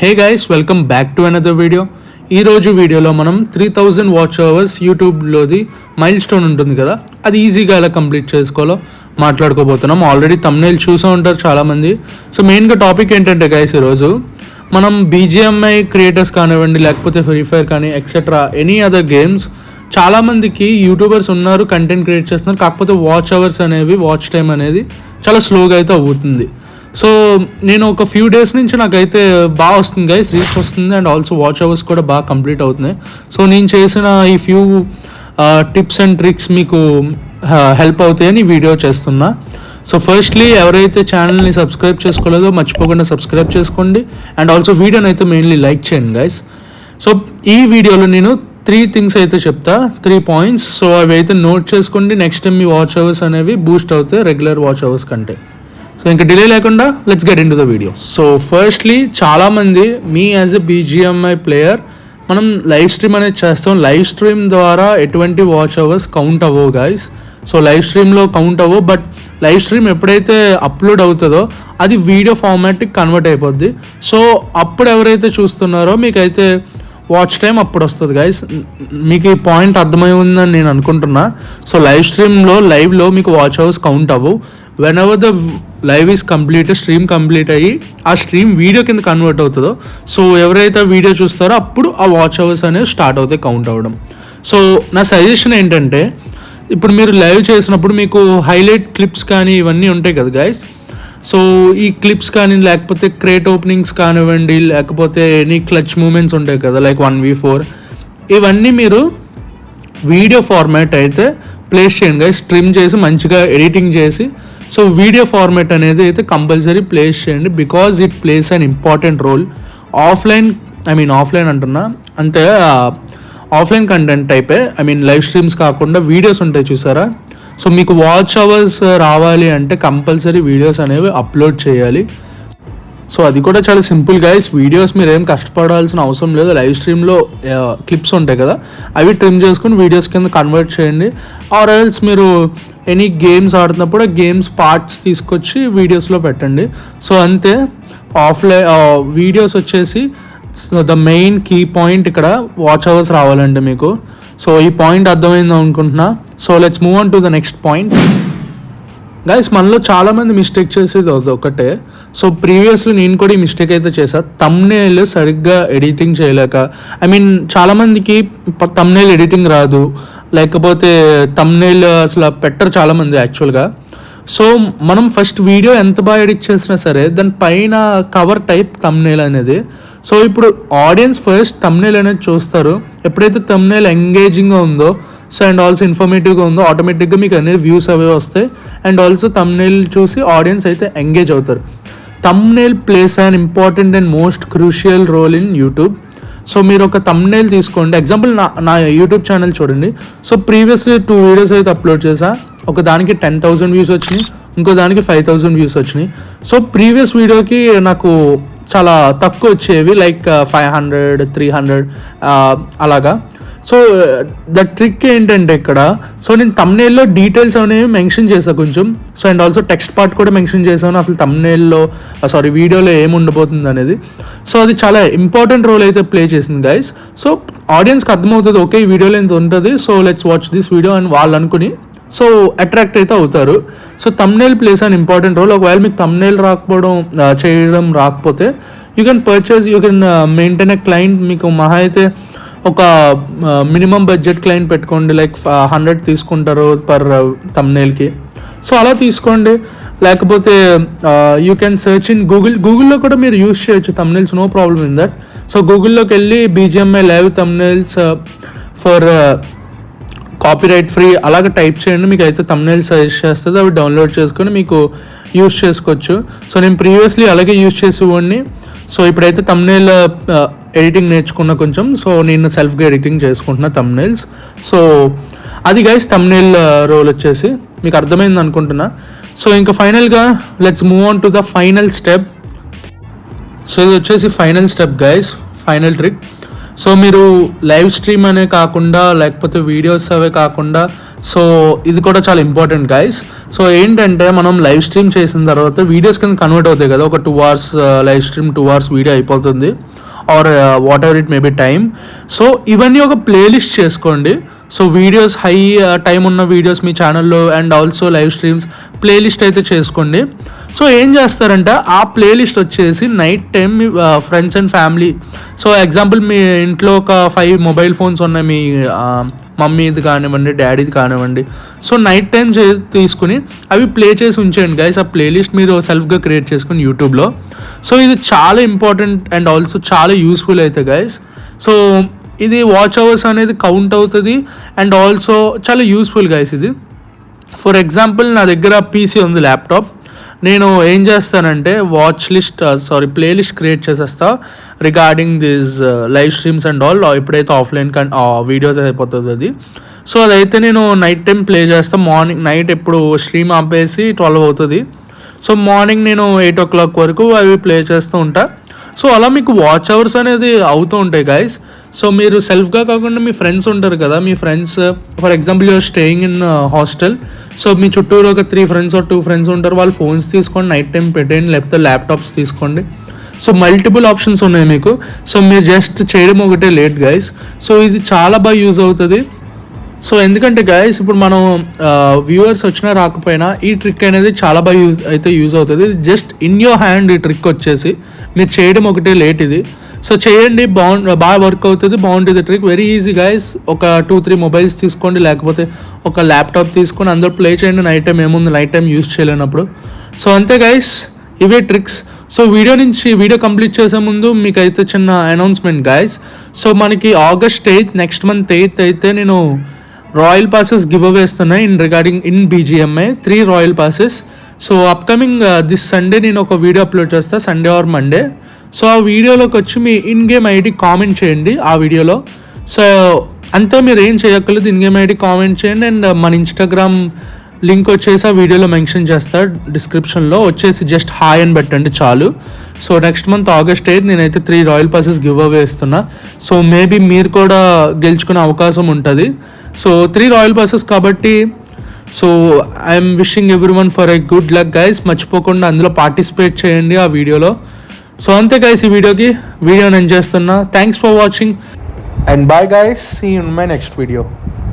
Hey guys welcome back to another video ఈరోజు వీడియోలో మనం త్రీ థౌజండ్ వాచ్ అవర్స్ యూట్యూబ్లోది మైల్ స్టోన్ ఉంటుంది కదా? అది ఈజీగా ఎలా కంప్లీట్ చేసుకోవాలో మాట్లాడుకోబోతున్నాం. ఆల్రెడీ తమ్నేల్ చూసే ఉంటారు చాలామంది. సో మెయిన్గా టాపిక్ ఏంటంటే గైస్ ఈరోజు మనం బీజిఎంఐ క్రియేటర్స్ కానివ్వండి లేకపోతే ఫ్రీ ఫైర్ కానీ ఎక్సెట్రా ఎనీ అదర్ గేమ్స్ చాలామందికి యూట్యూబర్స్ ఉన్నారు కంటెంట్ క్రియేట్ చేస్తున్నారు కాకపోతే వాచ్ అవర్స్ అనేవి వాచ్ టైం అనేది చాలా స్లోగా అయితే అవుతుంది. సో నేను ఒక ఫ్యూ డేస్ నుంచి నాకైతే బాగా వస్తుంది గైస్ రీచ్ వస్తుంది అండ్ ఆల్సో వాచ్ అవర్స్ కూడా బాగా కంప్లీట్ అవుతున్నాయి. సో నేను చేసిన ఈ ఫ్యూ టిప్స్ అండ్ ట్రిక్స్ మీకు హెల్ప్ అవుతాయని వీడియో చేస్తున్నా. సో ఫస్ట్లీ ఎవరైతే ఛానల్ని సబ్స్క్రైబ్ చేసుకోలేదో మర్చిపోకుండా సబ్స్క్రైబ్ చేసుకోండి అండ్ ఆల్సో వీడియోని అయితే మెయిన్లీ లైక్ చేయండి గైస్ సో ఈ వీడియోలో నేను త్రీ థింగ్స్ అయితే చెప్తా త్రీ పాయింట్స్ సో అవి అయితే నోట్ చేసుకోండి. నెక్స్ట్ టైం మీ వాచ్ అవర్స్ అనేవి బూస్ట్ అవుతాయి రెగ్యులర్ వాచ్ అవర్స్ కంటే. సో ఇంకా డిలే లేకుండా let's get into the video so firstly చాలామంది మీ యాజ్ ఎ బీజిఎంఐ ప్లేయర్ మనం లైవ్ స్ట్రీమ్ అనేది చేస్తాం. లైవ్ స్ట్రీమ్ ద్వారా ఎటువంటి వాచ్ అవర్స్ కౌంట్ అవ్వవు గాయస్ సో లైవ్ స్ట్రీమ్లో కౌంట్ అవ్వవు బట్ లైవ్ స్ట్రీమ్ ఎప్పుడైతే అప్లోడ్ అవుతుందో అది వీడియో ఫార్మాట్కి కన్వర్ట్ అయిపోద్ది. సో అప్పుడు ఎవరైతే చూస్తున్నారో మీకైతే వాచ్ టైం అప్పుడు వస్తుంది గైస్ మీకు ఈ పాయింట్ అర్థమై ఉందని నేను అనుకుంటున్నా. సో లైవ్ స్ట్రీమ్లో లైవ్లో మీకు వాచ్ అవర్స్ కౌంట్ అవ్వవు whenever the live is complete stream complete అయ్యి ఆ స్ట్రీమ్ వీడియో కింద కన్వర్ట్ అవుతుందో సో ఎవరైతే వీడియో చూస్తారో అప్పుడు ఆ వాచ్ అవర్స్ అనేవి స్టార్ట్ అవుతాయి కౌంట్ అవ్వడం. సో నా సజెషన్ ఏంటంటే ఇప్పుడు మీరు లైవ్ చేసినప్పుడు మీకు హైలైట్ క్లిప్స్ కానీ ఇవన్నీ ఉంటాయి కదా గైస్ సో ఈ క్లిప్స్ కానీ లేకపోతే క్రేట్ ఓపెనింగ్స్ కానివ్వండి లేకపోతే ఎనీ క్లచ్ మూమెంట్స్ ఉంటాయి కదా లైక్ వన్ వి ఫోర్ ఇవన్నీ మీరు వీడియో ఫార్మాట్ అయితే ప్లేస్ చేయండి కదా స్ట్రిమ్ చేసి మంచిగా ఎడిటింగ్ చేసి సో వీడియో ఫార్మాట్ అనేది అయితే కంపల్సరీ ప్లేస్ చేయండి. Because it plays an important role offline I mean offline అంటున్నా. అంటే ఆఫ్లైన్ కంటెంట్ టైపే ఐ మీన్ లైవ్ స్ట్రీమ్స్ కాకుండా వీడియోస్ ఉంటాయి చూసారా? సో మీకు వాచ్ అవర్స్ uh, రావాలి అంటే కంపల్సరీ వీడియోస్ అనేవి అప్లోడ్ చేయాలి. సో అది కూడా చాలా సింపుల్ గైస్ వీడియోస్ మీరు ఏం కష్టపడాల్సిన అవసరం లేదు. లైవ్ స్ట్రీమ్లో క్లిప్స్ ఉంటాయి కదా అవి ట్రిమ్ చేసుకుని వీడియోస్ కింద కన్వర్ట్ చేయండి. ఆర్ ఎల్స్ మీరు ఎనీ గేమ్స్ ఆడుతున్నప్పుడు గేమ్స్ పార్ట్స్ తీసుకొచ్చి వీడియోస్లో పెట్టండి. సో అంతే ఆఫ్లైన్ వీడియోస్ uh, వచ్చేసి ద మెయిన్ కీ పాయింట్ ఇక్కడ వాచ్ అవర్స్ రావాలండి మీకు. సో ఈ పాయింట్ అర్థమైంది అనుకుంటున్నా. So let's move on to the next point guys మనలో చాలా మంది మిస్టేక్ చేసేది అది ఒకటే. సో ప్రీవియస్లీ నేను కూడా ఈ మిస్టేక్ అయితే చేశా. తమ్నేల్ సరిగ్గా ఎడిటింగ్ చేయలేక. ఐ మీన్ చాలామందికి తమ్నేల్ ఎడిటింగ్ రాదు. లేకపోతే తమ్నేల్ అసలు పెట్టరు చాలామంది యాక్చువల్గా సో మనం ఫస్ట్ వీడియో ఎంత బాగా ఎడిట్ చేసినా సరే దాని పైన కవర్ టైప్ తమ్నేల్ అనేది. సో ఇప్పుడు ఆడియన్స్ ఫస్ట్ తమ్నేల్ అనేది చూస్తారు. ఎప్పుడైతే తమ్నేల్ ఎంగేజింగ్గా ఉందో సో అండ్ ఆల్సో ఇన్ఫర్మేటివ్గా ఉందో ఆటోమేటిక్గా మీకు అనేది వ్యూస్ అవే వస్తాయి. అండ్ ఆల్సో తమ్నేల్ చూసి ఆడియన్స్ అయితే ఎంగేజ్ అవుతారు. Thumbnail plays an important and most crucial role in YouTube so మీరు ఒక తమ్నేల్ తీసుకోండి. ఎగ్జాంపుల్ నా నా యూట్యూబ్ ఛానల్ చూడండి. సో ప్రీవియస్లీ టూ వీడియోస్ అయితే అప్లోడ్ చేసా ఒక దానికి టెన్ థౌసండ్ వ్యూస్ వచ్చినాయి ఇంకో దానికి ఫైవ్ థౌసండ్ వ్యూస్ వచ్చినాయి. సో ప్రీవియస్ వీడియోకి నాకు చాలా తక్కువ వచ్చేవి like five hundred three hundred అలాగా. సో ద ట్రిక్ ఏంటంటే ఇక్కడ సో నేను తమ్నేల్లో డీటెయిల్స్ అనేవి మెన్షన్ చేశాను కొంచెం. So and also text part కూడా మెన్షన్ చేశాను అసలు తమ్నేల్లో సారీ uh, వీడియోలో ఏమి ఉండబోతుంది అనేది. సో అది చాలా ఇంపార్టెంట్ రోల్ అయితే ప్లే చేసింది గైస్ సో ఆడియన్స్కి అర్థమవుతుంది ఓకే ఈ వీడియోలో ఎంత ఉంటుంది so let's watch this video అని వాళ్ళు అనుకుని సో అట్రాక్ట్ అయితే అవుతారు. So thumbnail plays an important role ఒకవేళ మీకు తమ్నేల్ రాకపోవడం చేయడం రాకపోతే you can purchase you can maintain a client మీకు మహా అయితే ఒక మినిమం బడ్జెట్ క్లయింట్ పెట్టుకోండి. లైక్ హండ్రెడ్ తీసుకుంటారు పర్ తమ్నేల్కి సో అలా తీసుకోండి. లేకపోతే you can search in Google గూగుల్లో కూడా మీరు యూస్ చేయొచ్చు thumbnails no problem in that so గూగుల్లోకి వెళ్ళి BGMI live thumbnails for copyright free అలాగే టైప్ చేయండి. మీకు అయితే తమ్నైల్ సజెస్ట్ చేస్తుంది. అవి డౌన్లోడ్ చేసుకొని మీకు యూస్ చేసుకోవచ్చు. సో నేను ప్రీవియస్లీ అలాగే యూస్ చేసేవాడిని. సో ఇప్పుడైతే తమ్నైల్ ఎడిటింగ్ నేర్చుకున్న కొంచెం. సో నేను సెల్ఫ్గా ఎడిటింగ్ చేసుకుంటున్నా తమ్నేల్స్ సో అది గైస్ తమ్నైల్ రోల్ వచ్చేసి. మీకు అర్థమైంది అనుకుంటున్నా. సో ఇంకా ఫైనల్గా let's move on to the final step so ఇది వచ్చేసి final step guys final trick so మీరు లైవ్ స్ట్రీమ్ అనే కాకుండా లేకపోతే వీడియోస్ అవే కాకుండా సో ఇది కూడా చాలా ఇంపార్టెంట్ గైస్ సో ఏంటంటే మనం లైవ్ స్ట్రీమ్ చేసిన తర్వాత వీడియోస్ కింద కన్వర్ట్ అవుతాయి కదా ఒక two hours live stream two hours video అయిపోతుంది. Or whatever it may be time so ఇవన్నీ ఒక ప్లేలిస్ట్ చేసుకోండి. సో వీడియోస్ హై టైం ఉన్న వీడియోస్ మీ ఛానల్లో and also live streams playlist అయితే చేసుకోండి. సో ఏం చేస్తారంటే? ఆ ప్లేలిస్ట్ వచ్చేసి night time me friends and family so example మీ ఇంట్లో ఒక ఫైవ్ మొబైల్ ఫోన్స్ ఉన్నాయి మీ uh, మమ్మీది కానివ్వండి డాడీది కానివ్వండి. సో నైట్ టైం చే తీసుకుని అవి ప్లే చేసి ఉంచేయండి గైస్ ఆ ప్లేలిస్ట్ మీరు సెల్ఫ్గా క్రియేట్ చేసుకుని యూట్యూబ్లో సో ఇది చాలా ఇంపార్టెంట్ అండ్ ఆల్సో చాలా యూస్ఫుల్ అయితే గైస్ సో ఇది వాచ్ అవర్స్ అనేది కౌంట్ అవుతుంది అండ్ ఆల్సో చాలా యూస్ఫుల్ గైస్ ఇది. ఫర్ ఎగ్జాంపుల్ నా దగ్గర పీసీ ఉంది ల్యాప్టాప్ నేను ఏం చేస్తానంటే watch list sorry playlist create చేసేస్తా regarding this live streams and all ఎప్పుడైతే ఆఫ్లైన్ కన్ uh, వీడియోస్ అయిపోతుంది అది. సో అదైతే నేను నైట్ టైం ప్లే చేస్తాను మార్నింగ్ నైట్ ఎప్పుడు స్ట్రీమ్ ఆపేసి ట్వెల్వ్ అవుతుంది. సో మార్నింగ్ నేను ఎయిట్ ఓ క్లాక్ వరకు అవి ప్లే చేస్తూ ఉంటాను సో అలా మీకు వాచ్ అవర్స్ అనేది అవుతూ ఉంటాయి గైస్ సో మీరు సెల్ఫ్గా కాకుండా మీ ఫ్రెండ్స్ ఉంటారు కదా మీ friends for example you are staying in hostel so మీ చుట్టూరు ఒక three friends or two friends ఉంటారు వాళ్ళు ఫోన్స్ తీసుకోండి నైట్ టైం పెట్టేయండి లేకపోతే ల్యాప్టాప్స్ తీసుకోండి. సో మల్టిపుల్ ఆప్షన్స్ ఉన్నాయి మీకు. సో మీరు జస్ట్ చేయడం ఒకటే లేట్ గైస్ సో ఇది చాలా బాగా యూజ్ అవుతుంది. సో ఎందుకంటే గైస్ ఇప్పుడు మనం వ్యూవర్స్ వచ్చినా రాకపోయినా ఈ ట్రిక్ అనేది చాలా బాగా యూజ్ అయితే యూజ్ అవుతుంది. జస్ట్ ఇన్ యోర్ హ్యాండ్ ఈ ట్రిక్ వచ్చేసి. మీరు చేయడం ఒకటే లేట్ ఇది. సో చేయండి బాగు బాగా వర్క్ అవుతుంది బాగుంటుంది ట్రిక్ వెరీ ఈజీ గైస్ ఒక టూ త్రీ మొబైల్స్ తీసుకోండి లేకపోతే ఒక ల్యాప్టాప్ తీసుకొని అందరూ ప్లే చేయండి. నైట్ టైం ఏముంది? నైట్ టైం యూజ్ చేయలేనప్పుడు. సో అంతే గైస్ ఇవే ట్రిక్స్ సో వీడియో నుంచి వీడియో కంప్లీట్ చేసే ముందు మీకు అయితే చిన్న అనౌన్స్మెంట్ గైస్ సో మనకి August eighth next month eighth అయితే నేను రాయల్ పాసెస్ గివ్ అవే ఇస్తున్నాయి in regarding in BGMI three royal passes so upcoming this Sunday నేను ఒక వీడియో అప్లోడ్ చేస్తాను సండే ఆర్ మండే సో ఆ వీడియోలోకి వచ్చి మీ ఇన్ గేమ్ ఐడి కామెంట్ చేయండి ఆ వీడియోలో సో అంతే మీరు ఏం చేయక్కర్లేదు ఇన్ గేమ్ ఐడి కామెంట్ చేయండి అండ్ uh, మన ఇన్స్టాగ్రామ్ లింక్ వచ్చేసి ఆ వీడియోలో మెన్షన్ చేస్తా డిస్క్రిప్షన్లో వచ్చేసి జస్ట్ హాయ్ అని పెట్టండి చాలు. So next month August eighth నేనైతే three royal passes give away ఇస్తున్నా. సో మేబీ మీరు కూడా గెలుచుకునే అవకాశం ఉంటుంది. సో త్రీ రాయల్ పాసెస్ కాబట్టి so I'm wishing everyone for a good luck guys మర్చిపోకుండా అందులో పార్టిసిపేట్ చేయండి ఆ వీడియోలో. సో అంతే గైస్ ఈ వీడియోకి. వీడియో నేను చేస్తున్నా. Thanks for watching and bye guys see in my next video